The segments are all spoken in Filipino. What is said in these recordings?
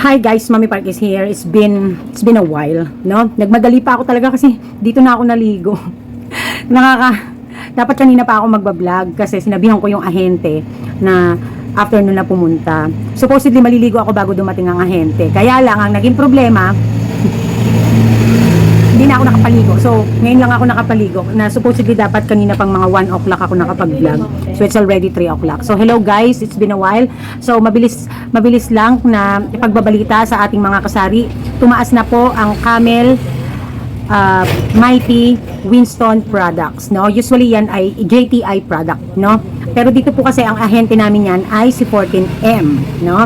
Hi guys, Mami Park is here. It's been it's been a while, no? Nagmadali pa ako talaga kasi dito na ako naligo. Nakaka dapat kanina pa ako magba-vlog kasi sinabihan ko yung ahente na afternoon na pumunta. Supposedly maliligo ako bago dumating ang ahente. Kaya lang ang naging problema hindi na ako nakapaligo. So, ngayon lang ako nakapaligo na supposedly dapat kanina pang mga 1 o'clock ako nakapag-vlog. So, it's already 3 o'clock. So, hello guys, it's been a while. So, mabilis mabilis lang na ipagbabalita sa ating mga kasari. Tumaas na po ang Camel uh, Mighty Winston products, no? Usually yan ay JTI product, no? Pero dito po kasi ang ahente namin yan ay si 14M, no?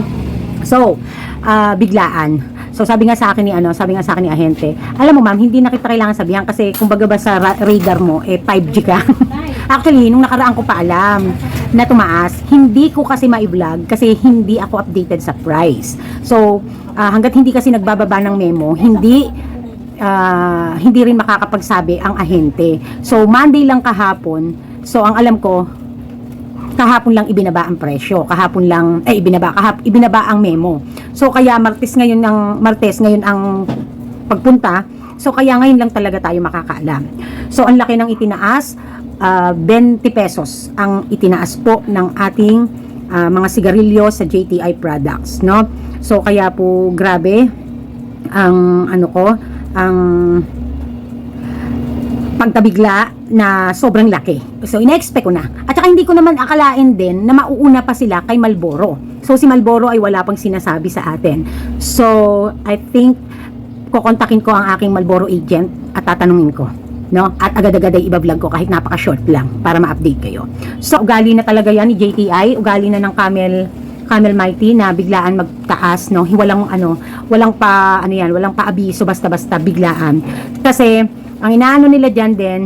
So, ah, biglaan. So sabi nga sa akin ni ano, sabi nga sa akin ni ahente, alam mo ma'am, hindi na kita kailangan sabihan kasi kumbaga ba sa ra- radar mo eh 5G ka. Actually, nung nakaraan ko pa alam na tumaas, hindi ko kasi ma-vlog kasi hindi ako updated sa price. So, ah, hanggat hindi kasi nagbababa ng memo, hindi ah, hindi rin makakapagsabi ang ahente. So, Monday lang kahapon, so ang alam ko, kahapon lang ibinaba ang presyo. Kahapon lang, eh ibinaba, kahap, ibinaba ang memo. So, kaya Martes ngayon ang, Martes ngayon ang pagpunta. So, kaya ngayon lang talaga tayo makakaalam. So, ang laki ng itinaas, ah, 20 pesos ang itinaas po ng ating ah, mga sigarilyo sa JTI products, no? So, kaya po grabe ang ano ko, ang pagtabigla na sobrang laki. So, ina-expect ko na. At saka hindi ko naman akalain din na mauuna pa sila kay Malboro. So, si Malboro ay wala pang sinasabi sa atin. So, I think kukontakin ko ang aking Malboro agent at tatanungin ko. No? At agad-agad ay ibablog ko kahit napaka-short lang para ma-update kayo. So, ugali na talaga yan ni JTI. Ugali na ng Camel Camel Mighty na biglaan magtaas no walang ano walang pa ano yan walang paabiso basta-basta biglaan kasi ang inaano nila diyan din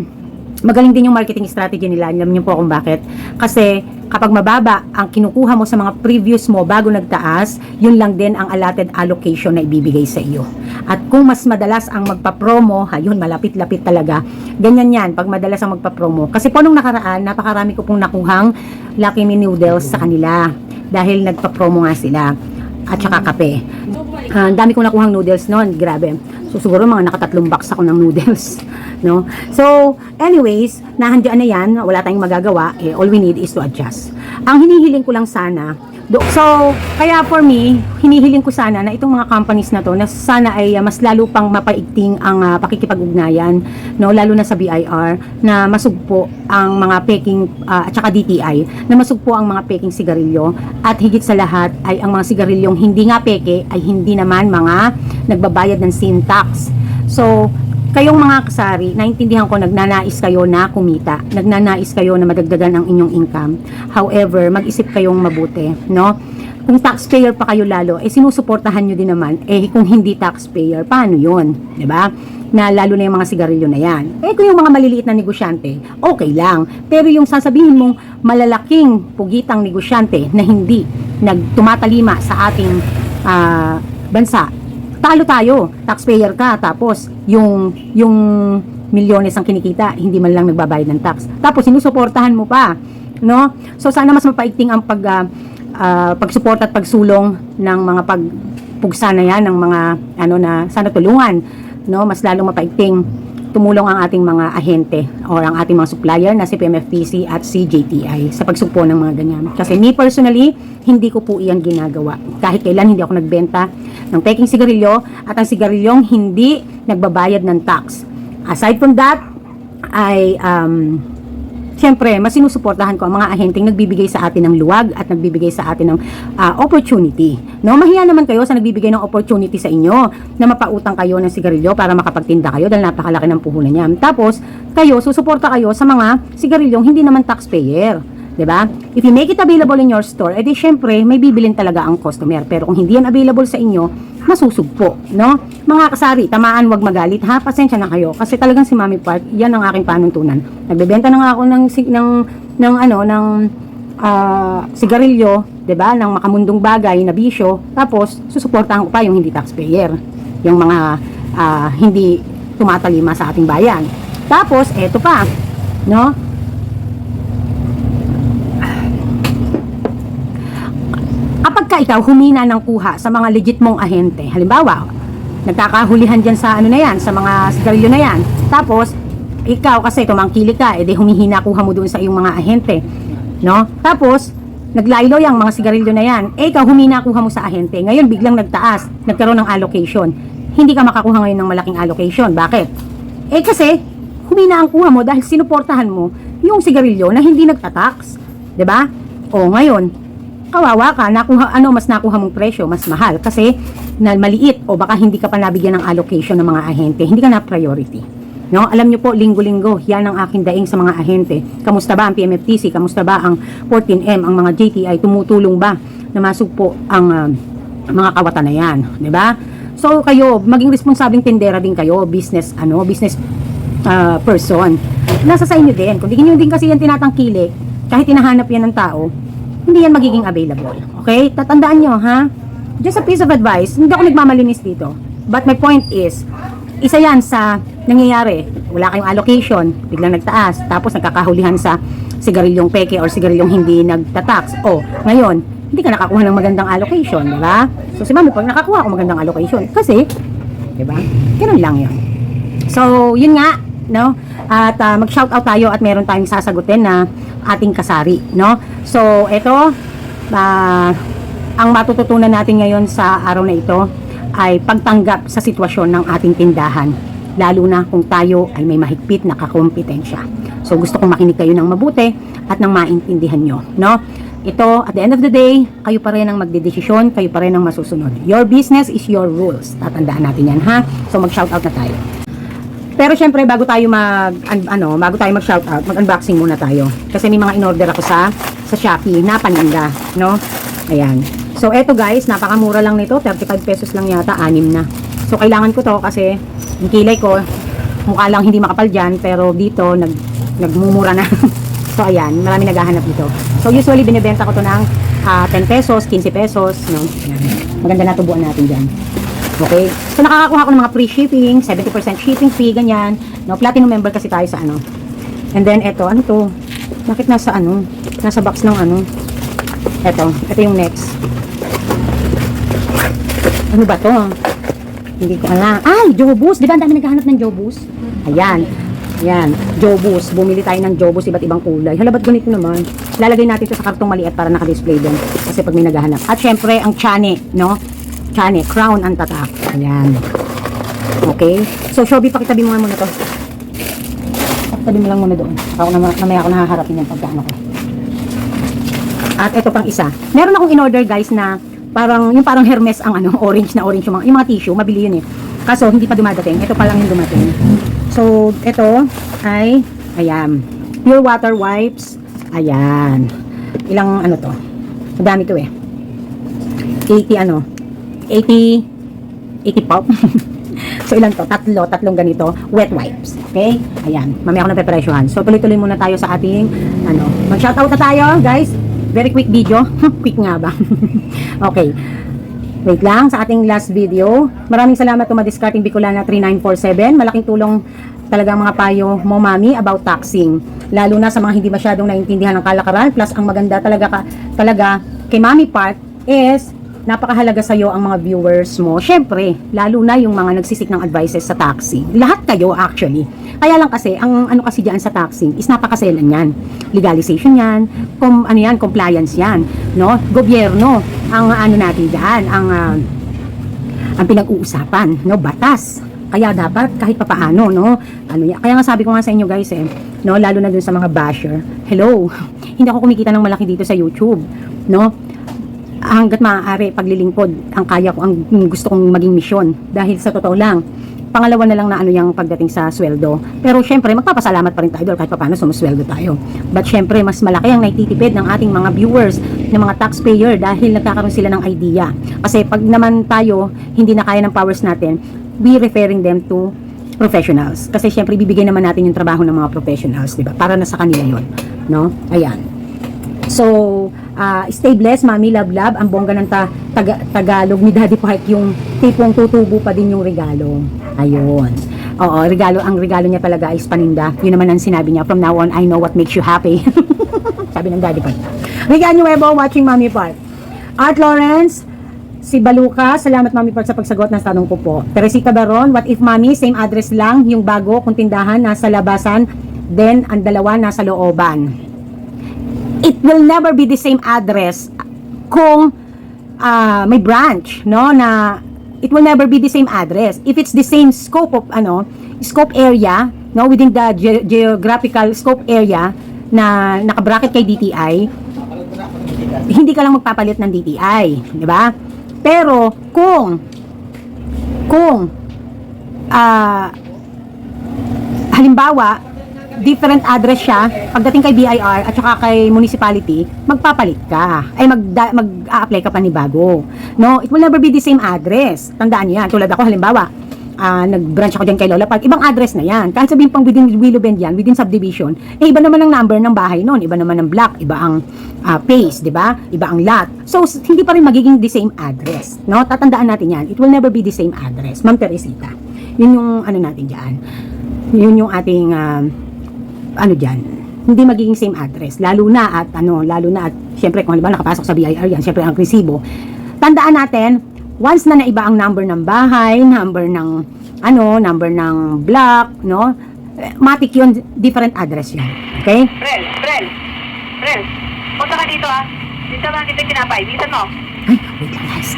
magaling din yung marketing strategy nila. Alam niyo po kung bakit. Kasi kapag mababa ang kinukuha mo sa mga previous mo bago nagtaas yun lang din ang allotted allocation na ibibigay sa iyo. At kung mas madalas ang magpa-promo ayun malapit-lapit talaga. Ganyan yan pag madalas ang magpa-promo. Kasi po nung nakaraan napakarami ko pong nakuhang Lucky Me noodles sa kanila. Dahil nagpa-promo nga sila at saka kape. Ah, Ang dami kong nakuhang noodles noon, grabe. So siguro mga nakatatlong box ako ng noodles, no? So, anyways, nahandiyan na 'yan, wala tayong magagawa, eh, all we need is to adjust. Ang hinihiling ko lang sana, so kaya for me, hinihiling ko sana na itong mga companies na to na sana ay ah, mas lalo pang mapaigting ang ah, pakikipag-ugnayan, no, lalo na sa BIR na masugpo ang mga peking ah, at saka DTI na masugpo ang mga peking sigarilyo at higit sa lahat ay ang mga sigarilyong hindi nga peke ay hindi naman mga nagbabayad ng sin tax. So, kayong mga kasari, naintindihan ko nagnanais kayo na kumita, nagnanais kayo na madagdagan ang inyong income. However, mag-isip kayong mabuti, no? Kung taxpayer pa kayo lalo, eh sinusuportahan nyo din naman. Eh kung hindi taxpayer, paano 'yon? 'Di ba? Na lalo na yung mga sigarilyo na yan. Eh kung yung mga maliliit na negosyante, okay lang. Pero yung sasabihin mong malalaking pugitang negosyante na hindi nagtumatalima sa ating ah, bansa, talo tayo, taxpayer ka, tapos yung yung milyones ang kinikita, hindi man lang nagbabayad ng tax. Tapos sinusuportahan mo pa, no? So sana mas mapaigting ang pag ah, ah, pagsuporta at pagsulong ng mga pagpugsa na yan ng mga ano na sana tulungan, no? Mas lalong mapaigting tumulong ang ating mga ahente or ang ating mga supplier na si PMFPC at si JTI sa pagsugpo ng mga ganyan. Kasi me personally, hindi ko po iyan ginagawa. Kahit kailan hindi ako nagbenta ng peking sigarilyo at ang sigarilyong hindi nagbabayad ng tax. Aside from that, ay um, Siyempre, mas sinusuportahan ko ang mga ahenteng nagbibigay sa atin ng luwag at nagbibigay sa atin ng ah, opportunity. No, mahiya naman kayo sa nagbibigay ng opportunity sa inyo na mapautang kayo ng sigarilyo para makapagtinda kayo dahil napakalaki ng puhunan niyan. Tapos, kayo susuporta kayo sa mga sigarilyong hindi naman taxpayer. 'Di ba? If you make it available in your store, edi syempre may bibilin talaga ang customer. Pero kung hindi yan available sa inyo, masusugpo, no? Mga kasari, tamaan wag magalit ha. Pasensya na kayo kasi talagang si Mami Park, yan ang aking panuntunan. Nagbebenta na nga ako ng ng ng ano ng ah, sigarilyo, 'di ba? Ng makamundong bagay na bisyo. Tapos susuportahan ko pa yung hindi taxpayer, yung mga ah, hindi tumatalima sa ating bayan. Tapos eto pa, no? Kapag ka Pagka ikaw humina ng kuha sa mga legit mong ahente, halimbawa, nagkakahulihan dyan sa ano na yan, sa mga sigarilyo na yan. Tapos, ikaw kasi tumangkili ka, edi humihina kuha mo doon sa iyong mga ahente. No? Tapos, naglaylo yung mga sigarilyo na yan. Eh, ikaw humina kuha mo sa ahente. Ngayon, biglang nagtaas, nagkaroon ng allocation. Hindi ka makakuha ngayon ng malaking allocation. Bakit? Eh, kasi, humina ang kuha mo dahil sinuportahan mo yung sigarilyo na hindi nagtatax. ba? O ngayon, kawawa ka, nakuha, ano mas nakuha mong presyo, mas mahal kasi na maliit o baka hindi ka pa nabigyan ng allocation ng mga ahente, hindi ka na priority. No, alam niyo po, linggo-linggo, yan ang aking daing sa mga ahente. Kamusta ba ang PMFTC? Kamusta ba ang 14M, ang mga JTI? Tumutulong ba na masugpo ang ah, mga kawatan na yan? ba? So kayo, maging responsabling tindera din kayo, business ano, business ah, person. Nasa sa inyo din. Kung di nyo din kasi yan tinatangkili, kahit tinahanap yan ng tao, hindi yan magiging available. Okay? Tatandaan nyo, ha? Just a piece of advice, hindi ako nagmamalinis dito. But my point is, isa yan sa nangyayari. Wala kayong allocation, biglang nagtaas, tapos nagkakahulihan sa sigarilyong peke or sigarilyong hindi nagtatax. O, ngayon, hindi ka nakakuha ng magandang allocation, di ba? So, si mami, pag nakakuha ako magandang allocation, kasi, di ba? Ganun lang yun. So, yun nga, no? At ah, mag-shoutout tayo at meron tayong sasagutin na ating kasari, no? So, ito, ah, ang matututunan natin ngayon sa araw na ito ay pagtanggap sa sitwasyon ng ating tindahan lalo na kung tayo ay may mahigpit na kakompetensya. So gusto kong makinig kayo ng mabuti at nang maintindihan nyo, no? Ito, at the end of the day, kayo pa rin ang magdedesisyon, kayo pa rin ang masusunod. Your business is your rules. Tatandaan natin yan, ha? So mag-shoutout na tayo. Pero syempre bago tayo mag an- ano, bago tayo mag-shoutout, mag-unboxing muna tayo. Kasi may mga in-order ako sa sa Shopee na paninda, no? Ayan. So eto guys, napakamura lang nito, 35 pesos lang yata, anim na. So kailangan ko to kasi yung kilay ko mukha lang hindi makapal diyan, pero dito nag nagmumura na. so ayan, marami naghahanap dito. So usually binebenta ko to ng ah, 10 pesos, 15 pesos, no? Maganda na tubuan natin diyan. Okay? So, nakakakuha ako ng mga free shipping, 70% shipping fee, ganyan. No, platinum member kasi tayo sa ano. And then, eto, ano to? Bakit nasa ano? Nasa box ng ano? Eto, eto yung next. Ano ba to? Hindi ko alam. Ay, Jobus! Di ba ang dami naghahanap ng Jobus? Ayan. Ayan, Jobus. Bumili tayo ng Jobus, iba't ibang kulay. Hala, ba't ganito naman? Lalagay natin ito sa kartong maliit para naka-display doon. Kasi pag may naghahanap. At syempre, ang Chane, no? Chane, crown ang tatak. Ayan. Okay? So, Shobi, pakitabi mo nga muna to. Pakitabi mo lang muna doon. Ako na, namaya ako nahaharapin yung pagkaano ko. At ito pang isa. Meron akong in-order guys na parang, yung parang Hermes ang ano, orange na orange yung mga, yung mga tissue, mabili yun eh. Kaso, hindi pa dumadating. Ito pa lang yung dumating. So, ito ay, ayan, pure water wipes. Ayan. Ilang ano to? Madami to eh. 80 ano? 80 80 pop. so ilan to? Tatlo, tatlong ganito, wet wipes. Okay? Ayan, mamaya ako napepresyohan. So tuloy-tuloy muna tayo sa ating ano, mag-shoutout na tayo, guys. Very quick video. quick nga ba? okay. Wait lang, sa ating last video. Maraming salamat to Madiscarding Bicolana 3947. Malaking tulong talaga mga payo mo, mami, about taxing. Lalo na sa mga hindi masyadong naintindihan ng kalakaran. Plus, ang maganda talaga, ka, talaga kay Mami Part is napakahalaga sa iyo ang mga viewers mo. Syempre, lalo na yung mga nagsisik ng advices sa taxi. Lahat kayo actually. Kaya lang kasi, ang ano kasi diyan sa taxi is napakaselan yan. Legalization yan, com, ano yan, compliance yan. No? Gobyerno, ang ano natin diyan, ang ah, ang pinag-uusapan, no, batas. Kaya dapat kahit papaano, no, ano yan. Kaya nga sabi ko nga sa inyo guys, eh, no, lalo na dun sa mga basher. Hello, hindi ako kumikita ng malaki dito sa YouTube, no. Hanggat maaari paglilingkod ang kaya ko, ang gusto kong maging misyon. Dahil sa totoo lang, pangalawa na lang na ano yung pagdating sa sweldo. Pero syempre, magpapasalamat pa rin tayo kahit paano sumusweldo tayo. But syempre, mas malaki ang naititipid ng ating mga viewers, ng mga taxpayer dahil nagkakaroon sila ng idea. Kasi pag naman tayo, hindi na kaya ng powers natin, we referring them to professionals. Kasi syempre, bibigay naman natin yung trabaho ng mga professionals, di ba? Para na sa kanila yon no? Ayan. So, ah, stay blessed, Mami Love Love. Ang bongga ng ta- taga- Tagalog ni Daddy Park yung tipong tutubo pa din yung regalo. Ayun. Oo, regalo, ang regalo niya talaga ay paninda. Yun naman ang sinabi niya. From now on, I know what makes you happy. Sabi ng Daddy Park. Regalo Nuevo watching Mami Park. Art Lawrence, si Baluka, salamat Mami Part sa pagsagot ng tanong ko po. Teresita Baron, what if Mami, same address lang, yung bago kung tindahan nasa labasan, then ang dalawa nasa looban. It will never be the same address kung ah, may branch, no, na it will never be the same address. If it's the same scope of, ano, scope area, no, within the ge- geographical scope area na nakabracket kay DTI, hindi ka lang magpapalit ng DTI, di ba? Pero kung kung ah halimbawa different address siya. Pagdating kay BIR at saka kay municipality magpapalit ka. Ay mag mag-a-apply ka pa ni bago. No it will never be the same address. Tandaan niyan tulad ako halimbawa ah nag-branch ako dyan kay Lola Park. Ibang address na yan. Kahit sabihin pang within Willow Bend yan within subdivision eh iba naman ang number ng bahay noon iba naman ang block. Iba ang ah, place di ba? Iba ang lot. So hindi pa rin magiging the same address. No tatandaan natin yan. It will never be the same address. Ma'am Teresita yun yung ano natin diyan yun yung ating ah, ano dyan, hindi magiging same address. Lalo na at ano, lalo na at syempre kung halimbawa nakapasok sa BIR yan, syempre ang resibo. Tandaan natin, once na naiba ang number ng bahay, number ng ano, number ng block, no? eh, Matik yun, different address yun. Okay? Brel, Brel, Brel, punta ka dito ah. Dito lang kita yung tinapay. Bisan mo. Ay, wait lang guys.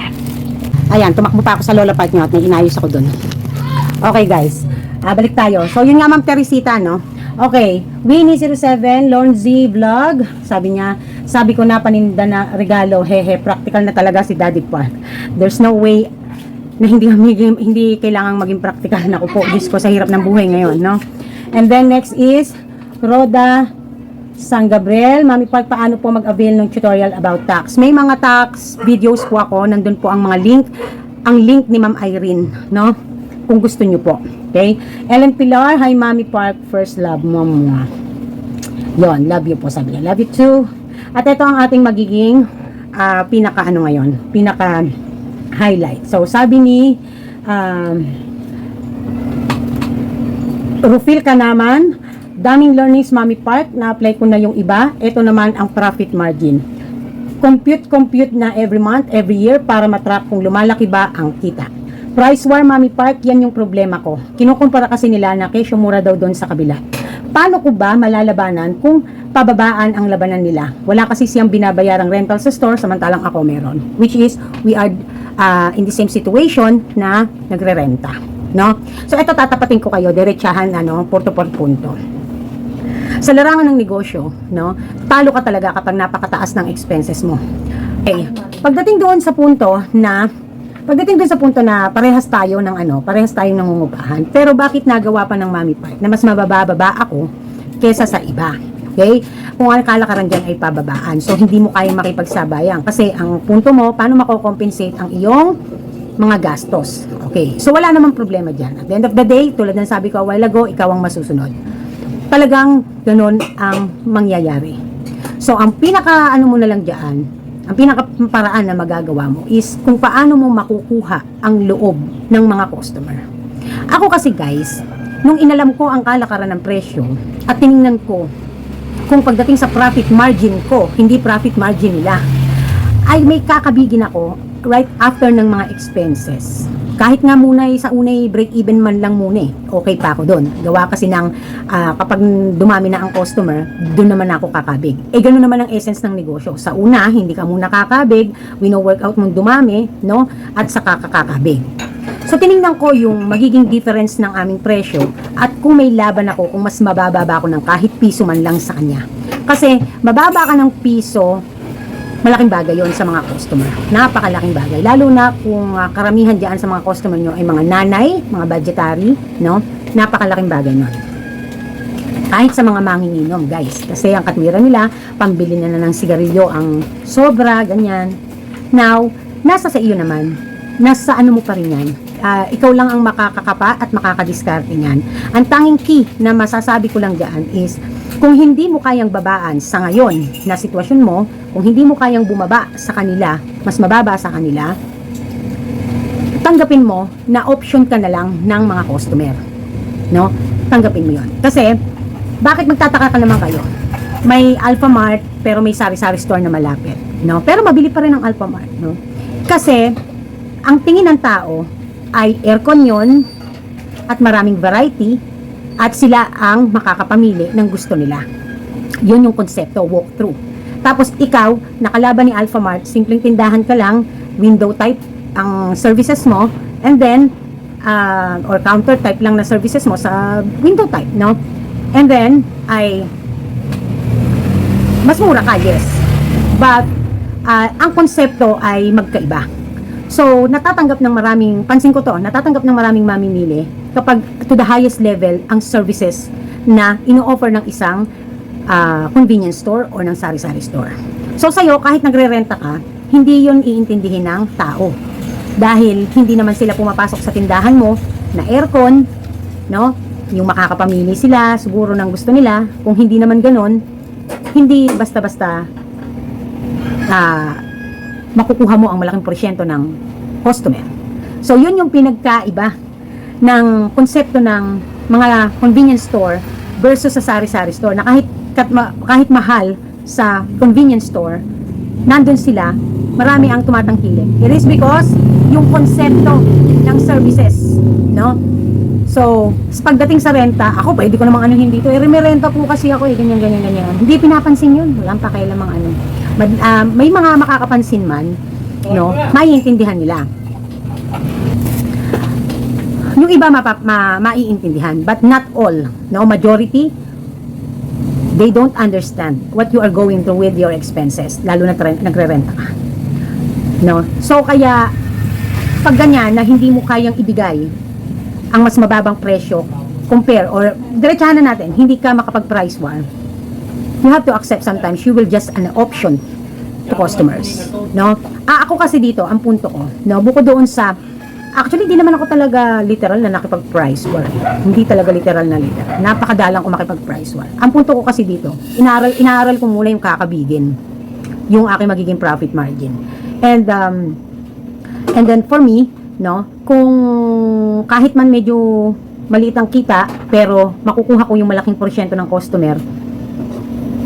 Ayan, tumakbo pa ako sa Lola Park nyo at may inayos ako dun. Okay guys, ah, balik tayo. So yun nga Ma'am Teresita, no? Okay, Winnie07, Lorne Z Vlog, sabi niya, sabi ko na paninda na regalo, hehe, practical na talaga si Daddy Park. There's no way na hindi, hindi, hindi kailangang maging practical na po. Diyos ko, sa hirap ng buhay ngayon, no? And then next is, Roda San Gabriel, Mami Park, paano po mag-avail ng tutorial about tax? May mga tax videos po ako, nandun po ang mga link, ang link ni Ma'am Irene, no? Kung gusto nyo po. Okay? Ellen Pilar, hi Mami Park, first love mo mo. Yon, love you po sabi niya. Love you too. At ito ang ating magiging ah, pinaka ano ngayon, pinaka highlight. So sabi ni um, Rufil ka naman, daming learnings Mami Park, na-apply ko na yung iba. Ito naman ang profit margin. Compute, compute na every month, every year para matrack kung lumalaki ba ang kita. Price war Mami Park, yan yung problema ko. Kinukumpara kasi nila na kesyo mura daw doon sa kabila. Paano ko ba malalabanan kung pababaan ang labanan nila? Wala kasi siyang binabayarang rental sa store samantalang ako meron. Which is, we are uh, in the same situation na nagre-renta. No? So, ito tatapatin ko kayo, diretsahan, ano, punto por punto. Sa larangan ng negosyo, no, talo ka talaga kapag napakataas ng expenses mo. Okay. Pagdating doon sa punto na Pagdating doon sa punto na parehas tayo ng ano, parehas tayong nangungupahan. Pero bakit nagawa pa ng Mami Park na mas mabababa ako kesa sa iba? Okay? Kung ang kalakaran dyan ay pababaan. So, hindi mo kaya makipagsabayan. Kasi ang punto mo, paano mako-compensate ang iyong mga gastos. Okay. So, wala namang problema dyan. At the end of the day, tulad ng sabi ko a while ago, ikaw ang masusunod. Talagang ganun ang mangyayari. So, ang pinaka ano mo na lang dyan, ang pinaka paraan na magagawa mo is kung paano mo makukuha ang loob ng mga customer. Ako kasi guys, nung inalam ko ang kalakaran ng presyo at tiningnan ko kung pagdating sa profit margin ko, hindi profit margin nila, ay may kakabigin ako right after ng mga expenses. Kahit nga muna eh, sa unay break even man lang muna eh, okay pa ako doon. Gawa kasi ng ah, kapag dumami na ang customer, doon naman ako kakabig. Eh ganoon naman ang essence ng negosyo. Sa una, hindi ka muna kakabig, wino-workout mong dumami, no? At saka kakakabig. So tiningnan ko yung magiging difference ng aming presyo at kung may laban ako kung mas mababa ba ako ng kahit piso man lang sa kanya. Kasi mababa ka ng piso, malaking bagay yon sa mga customer. Napakalaking bagay. Lalo na kung ah, karamihan diyan sa mga customer nyo ay mga nanay, mga budgetary, no? Napakalaking bagay nun. Kahit sa mga manginginom, guys. Kasi ang katwiran nila, pambili na na ng sigarilyo ang sobra, ganyan. Now, nasa sa iyo naman. Nasa ano mo pa rin yan. Ah, ikaw lang ang makakakapa at makakadiskarte niyan. Ang tanging key na masasabi ko lang dyan is, kung hindi mo kayang babaan sa ngayon na sitwasyon mo, kung hindi mo kayang bumaba sa kanila, mas mababa sa kanila, tanggapin mo na option ka na lang ng mga customer. No? Tanggapin mo yon. Kasi, bakit magtataka ka naman kayo? May Alpha Mart, pero may sari-sari store na malapit. no? Pero mabili pa rin ang Alphamart, no? Kasi ang tingin ng tao ay aircon 'yon at maraming variety at sila ang makakapamili ng gusto nila. Yun yung konsepto, walkthrough. Tapos ikaw, nakalaban ni Alphamart, simpleng tindahan ka lang, window type ang services mo, and then, uh, or counter type lang na services mo sa window type, no? And then, ay, mas mura ka, yes. But, uh, ang konsepto ay magkaiba. So, natatanggap ng maraming, pansin ko to, natatanggap ng maraming mamimili kapag to the highest level ang services na ino-offer ng isang ah, convenience store or ng sari-sari store. So, sa'yo, kahit nagre-renta ka, hindi yon iintindihin ng tao. Dahil hindi naman sila pumapasok sa tindahan mo na aircon, no? Yung makakapamili sila, siguro ng gusto nila. Kung hindi naman ganon, hindi basta-basta ah, makukuha mo ang malaking porsyento ng customer. So, yun yung pinagkaiba ng konsepto ng mga convenience store versus sa sari-sari store na kahit kahit mahal sa convenience store, nandun sila, marami ang tumatangkilik. It is because yung konsepto ng services, no? So, pagdating sa renta, ako pwede ko namang anuhin dito. Eh, may renta po kasi ako eh, ganyan, ganyan, ganyan. Hindi pinapansin yun. Walang pakialamang ano. Mad- ah, may mga makakapansin man, no? Maiintindihan nila. Yung iba mapa, ma, maiintindihan, but not all. No, majority, they don't understand what you are going through with your expenses, lalo na nagre-renta ka. No? So, kaya, pag ganyan na hindi mo kayang ibigay ang mas mababang presyo compare or diretsahan na natin, hindi ka makapag-price war, you have to accept sometimes you will just an option to customers. No? Ah, ako kasi dito, ang punto ko, no, bukod doon sa Actually, di naman ako talaga literal na nakipag-price war. Hindi talaga literal na literal. Napakadalang ko makipag-price war. Ang punto ko kasi dito, inaaral, inaaral ko muna yung kakabigin. Yung aking magiging profit margin. And, um, and then for me, no, kung kahit man medyo maliit ang kita, pero makukuha ko yung malaking porsyento ng customer,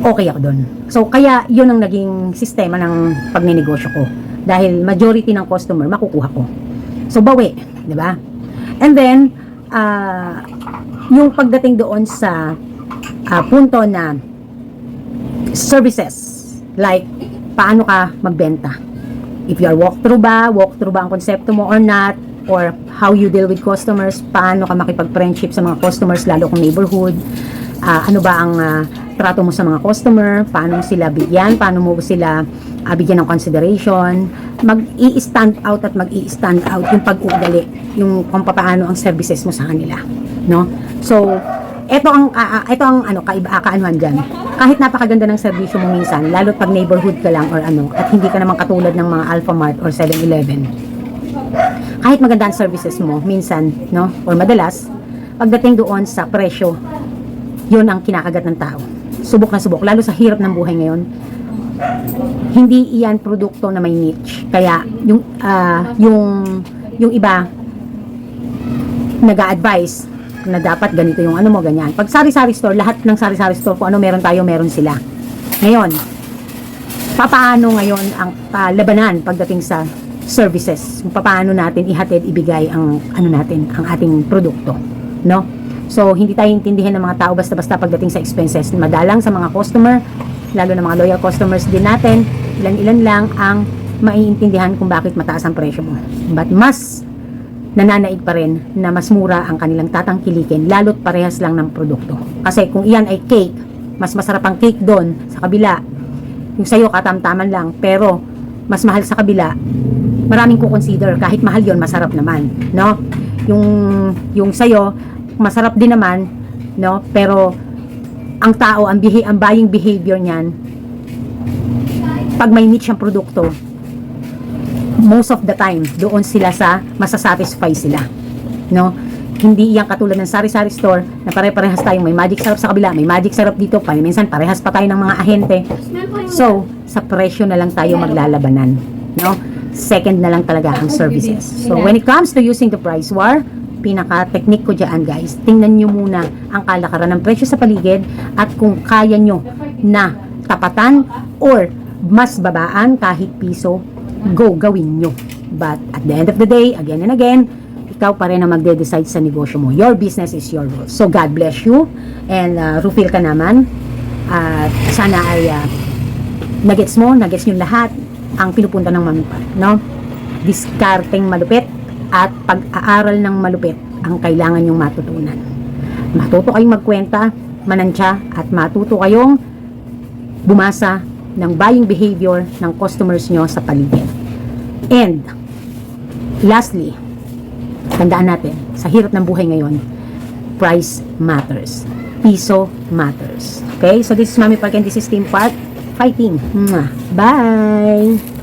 okay ako doon. So, kaya yun ang naging sistema ng pagnenegosyo ko. Dahil majority ng customer, makukuha ko. So, bawi. di ba? And then, ah, yung pagdating doon sa ah, punto na services, like, paano ka magbenta? If you are walkthrough ba, walkthrough ba ang konsepto mo or not, or how you deal with customers, paano ka makipag-friendship sa mga customers, lalo kung neighborhood, Ah, ano ba ang ah, trato mo sa mga customer, paano sila bigyan, paano mo sila ah, bigyan ng consideration, mag-i-stand out at mag-i-stand out yung pag-uugali, yung kung paano ang services mo sa kanila, no? So, ito ang ah, ito ang ano kaiba kaanuhan diyan. Kahit napakaganda ng serbisyo mo minsan, lalo pag neighborhood ka lang or ano, at hindi ka naman katulad ng mga Alphamart or 7-Eleven. Kahit maganda ang services mo, minsan, no, or madalas, pagdating doon sa presyo, yun ang kinakagat ng tao. Subok na subok, lalo sa hirap ng buhay ngayon. Hindi iyan produkto na may niche. Kaya yung ah, yung yung iba nag-a-advise na dapat ganito yung ano mo ganyan. Pag sari-sari store, lahat ng sari-sari store kung ano meron tayo, meron sila. Ngayon, papaano ngayon ang labanan pagdating sa services? Kung paano natin ihatid, ibigay ang ano natin, ang ating produkto, no? So, hindi tayo intindihan ng mga tao basta-basta pagdating sa expenses. Madalang sa mga customer, lalo na mga loyal customers din natin, ilan-ilan lang ang maiintindihan kung bakit mataas ang presyo mo. But mas nananaig pa rin na mas mura ang kanilang tatangkilikin, lalo't parehas lang ng produkto. Kasi kung iyan ay cake, mas masarap ang cake doon sa kabila. Yung sa'yo katamtaman lang, pero mas mahal sa kabila, maraming ko-consider. Kahit mahal yon masarap naman. No? Yung, yung sa'yo, masarap din naman, no? Pero ang tao, ang, beha- ang buying behavior niyan, pag may niche ang produkto, most of the time, doon sila sa masasatisfy sila. No? Hindi yan katulad ng sari-sari store na pare-parehas tayong may magic sarap sa kabila, may magic sarap dito, pa minsan parehas pa tayo ng mga ahente. So, sa presyo na lang tayo maglalabanan. No? Second na lang talaga ang services. So, when it comes to using the price war, pinaka-technique ko dyan guys, tingnan nyo muna ang kalakaran ng presyo sa paligid at kung kaya nyo na tapatan or mas babaan kahit piso, go, gawin nyo. But at the end of the day, again and again, ikaw pa rin ang magde-decide sa negosyo mo. Your business is your rules. So God bless you and uh, Rufil ka naman. At sana ay uh, nagets mo, nagets nyo lahat ang pinupunta ng Mami Pat, no? Diskarteng malupit at pag-aaral ng malupit ang kailangan nyong matutunan. Matuto kayong magkwenta, manansya, at matuto kayong bumasa ng buying behavior ng customers nyo sa paligid. And, lastly, tandaan natin, sa hirap ng buhay ngayon, price matters. Piso matters. Okay? So, this is Mami Park and this is Team Park. Fighting. Bye!